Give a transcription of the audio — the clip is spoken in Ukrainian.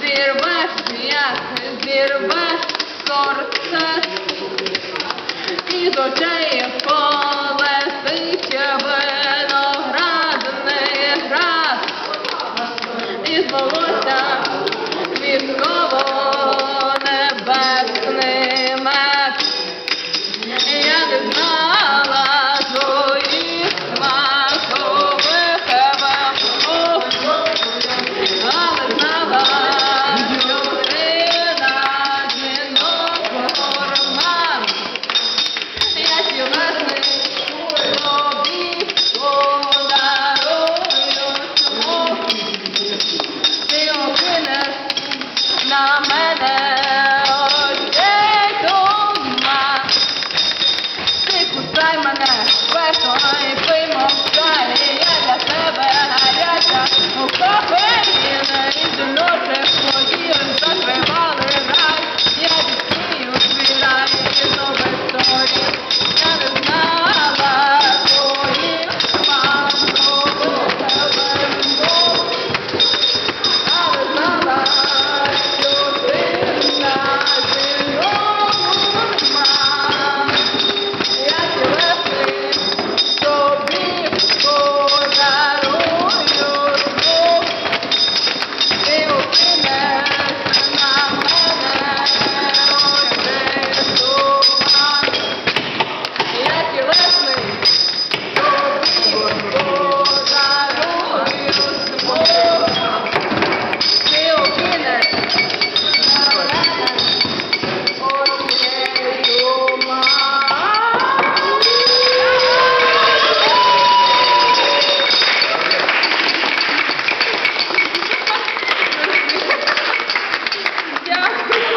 Zirbaş, ya zirbaş, sorsa Ram